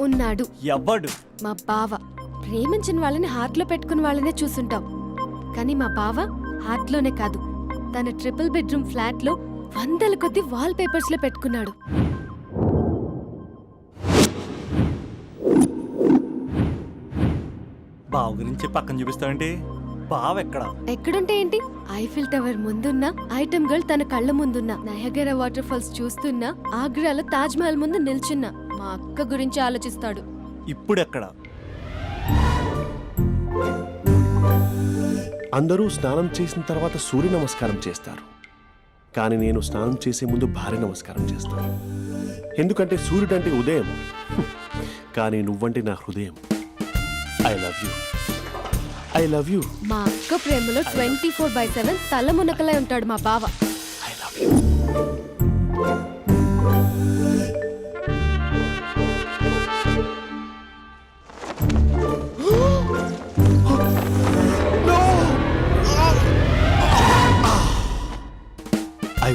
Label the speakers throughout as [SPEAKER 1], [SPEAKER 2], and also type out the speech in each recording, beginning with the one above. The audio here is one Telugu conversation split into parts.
[SPEAKER 1] ఉన్నాడు.
[SPEAKER 2] ఎవ్వడు
[SPEAKER 1] మా బావ. ప్రేమించిన వాళ్ళని హార్ట్లో పెట్టుకున్న వాళ్ళనే చూసుంటాం. కానీ మా బావ హార్ట్లోనే కాదు. తన ట్రిపుల్ బెడ్రూమ్ ఫ్లాట్లో వందల కొద్ది వాల్ పేపర్స్లో పెట్టుకున్నాడు.
[SPEAKER 2] బావ గురించి పక్కన చూపిస్తావేంటి? బావ ఎక్కడ?
[SPEAKER 1] ఎక్కడుంటే ఏంటి? ఐఫిల్ టవర్ ముందున్న ఐటమ్ గర్ల్ తన కళ్ళ ముందున్న నయగర వాటర్ ఫాల్స్ చూస్తున్నా ఆగ్రాలో తాజ్ మహల్ ముందు నిల్చున్నా. మా అక్క గురించి ఆలోచిస్తాడు.
[SPEAKER 2] ఇప్పుడు ఎక్కడ
[SPEAKER 3] అందరూ స్నానం చేసిన తర్వాత సూర్య నమస్కారం చేస్తారు. కానీ నేను స్నానం చేసే ముందు భార్య నమస్కారం చేస్తాను. ఎందుకంటే సూర్యుడు అంటే ఉదయం. కానీ నువ్వంటే నా హృదయం. I love you I love you
[SPEAKER 1] మా అక్క ప్రేమలో ట్వంటీ ఫోర్ బై సెవెన్ తల మునకలై ఉంటాడు మా బావ.
[SPEAKER 3] I love you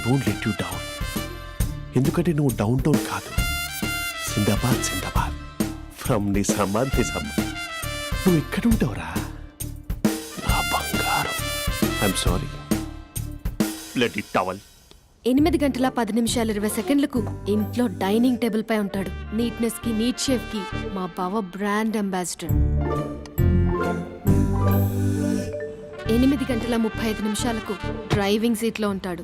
[SPEAKER 3] won't let you down ఎందుకంటే నువ్వు డౌన్ టౌన్ కాదు Sindbad Sindbad from Nizamabad Nizamabad నువ్వు ఇక్కడ ఉంటావురా? నా బంగారం. I'm sorry let it towel
[SPEAKER 1] ఎనిమిది గంటల పది నిమిషాలు ఇరవై సెకండ్లకు ఇంట్లో డైనింగ్ టేబుల్ పై ఉంటాడు. నీట్నెస్కి నీట్ షేఫ్కి మా బావ బ్రాండ్ అంబాసిడర్. ఎనిమిది గంటల ముప్పై ఐదు నిమిషాలకు డ్రైవింగ్ సీట్లో ఉంటాడు.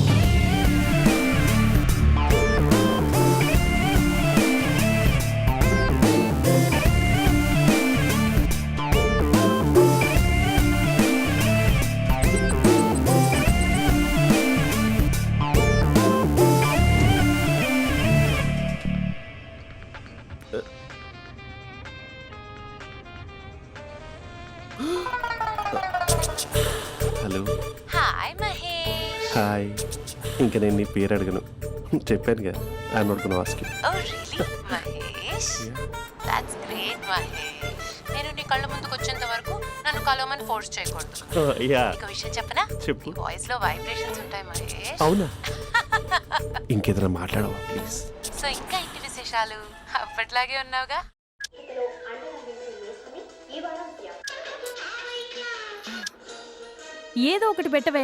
[SPEAKER 3] నేను నీ పేరు అడగను. చెప్పాను కదా ఆయన
[SPEAKER 4] ఓ really Mahesh. That's great Mahesh. నేను నీ కళ్ళ ముందుకు వచ్చేంత వరకు నన్ను కలవమని ఫోర్స్ చేయకూడదు.
[SPEAKER 3] యా.
[SPEAKER 4] నీకు విషయం చెప్పనా?
[SPEAKER 3] చెప్పు.
[SPEAKER 4] నీ వాయిస్లో వైబ్రేషన్స్ ఉంటాయి మహేష్.
[SPEAKER 3] అవునా? ఇంకేదైనా మాట్లాడవా ప్లీజ్
[SPEAKER 4] సో ఇంకా ఇంటి విశేషాలు? అప్పట్లాగే ఉన్నావుగా?
[SPEAKER 5] ఏదో ఒకటి పెట్టవే.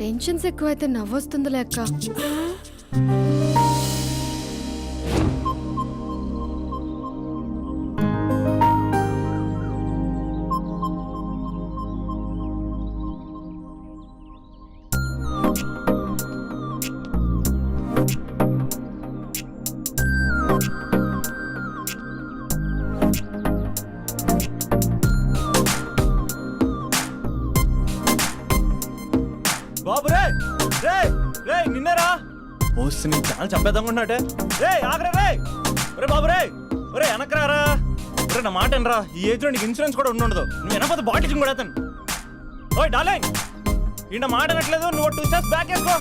[SPEAKER 1] టెన్షన్స్ ఎక్కువైతే నవ్వొస్తుందిలే అక్క.
[SPEAKER 2] చాలా చంపేద్దామనుకుంటున్నాటే రే ఆగరా రే ఒరే బాబు రే ఒరే వెనకరారా? ఒరే నా మాట అనరా ఈ ఏజ్లో నీకు ఇన్సూరెన్స్ కూడా ఉండదు. నువ్వు వెనకపోతే బాటిల్ కూడా అతను ఓయ్ డార్లింగ్! ఈయన మాట అనట్లేదు నువ్వు టూ స్టెప్స్ బ్యాక్ వేసుకో.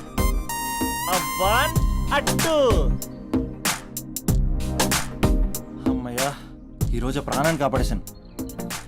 [SPEAKER 2] వన్ అట్టు అమ్మయ్యా ఈరోజు ప్రాణాన్ని కాపాడేశాను.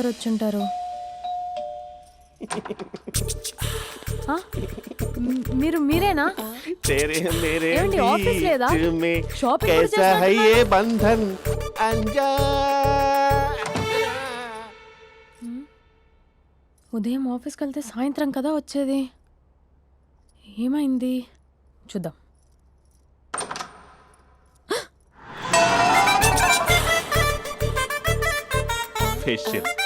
[SPEAKER 5] ఈ టైంలో ఎవరు వచ్చుంటారు ఆ? మ్, మీరు మీరేనా
[SPEAKER 3] तेरे मेरे
[SPEAKER 5] ఏమండి, ఆఫీస్ లేదా?
[SPEAKER 3] बीच में
[SPEAKER 5] షాపింగ్ కూడా
[SPEAKER 3] कैसा है
[SPEAKER 5] చేసినట్టున్నారు?
[SPEAKER 3] ये बंधन अंजा
[SPEAKER 5] ఉదయం ఆఫీస్కి వెళ్తే సాయంత్రం కదా వచ్చేది ఏమైంది చూద్దాం
[SPEAKER 3] फेशियल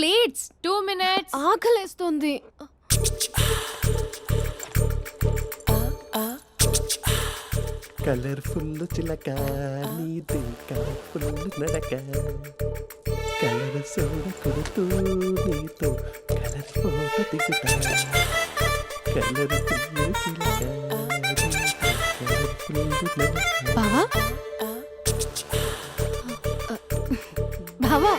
[SPEAKER 1] plates.
[SPEAKER 5] Two minutes.
[SPEAKER 1] ఆకలేస్తుంది.
[SPEAKER 3] కలర్ఫుల్ చిలక నీది కలర్ఫుల్ నడక. కలర్ సోడ కొడుతూ నీతో కలర్ ఫోటో దిగుతా. కలర్ఫుల్ చిలక కలర్ఫుల్ నడక.
[SPEAKER 1] బావా? బావా?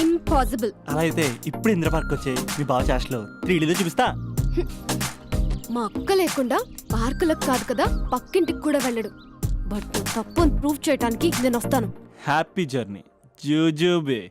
[SPEAKER 1] ఇంపాసిబుల్
[SPEAKER 2] అలా అయితే ఇప్పుడు ఇందిరా పార్క్ వచ్చే మీ బావ చాష్లో త్రీ ఇల్లు చూపిస్తా.
[SPEAKER 1] మా అక్క లేకుండా పార్కులకు కాదు కదా పక్కింటికి కూడా వెళ్ళడు. బట్ తప్పు ప్రూవ్ చేయడానికి నేను వస్తాను.
[SPEAKER 2] Happy journey జూజూబే.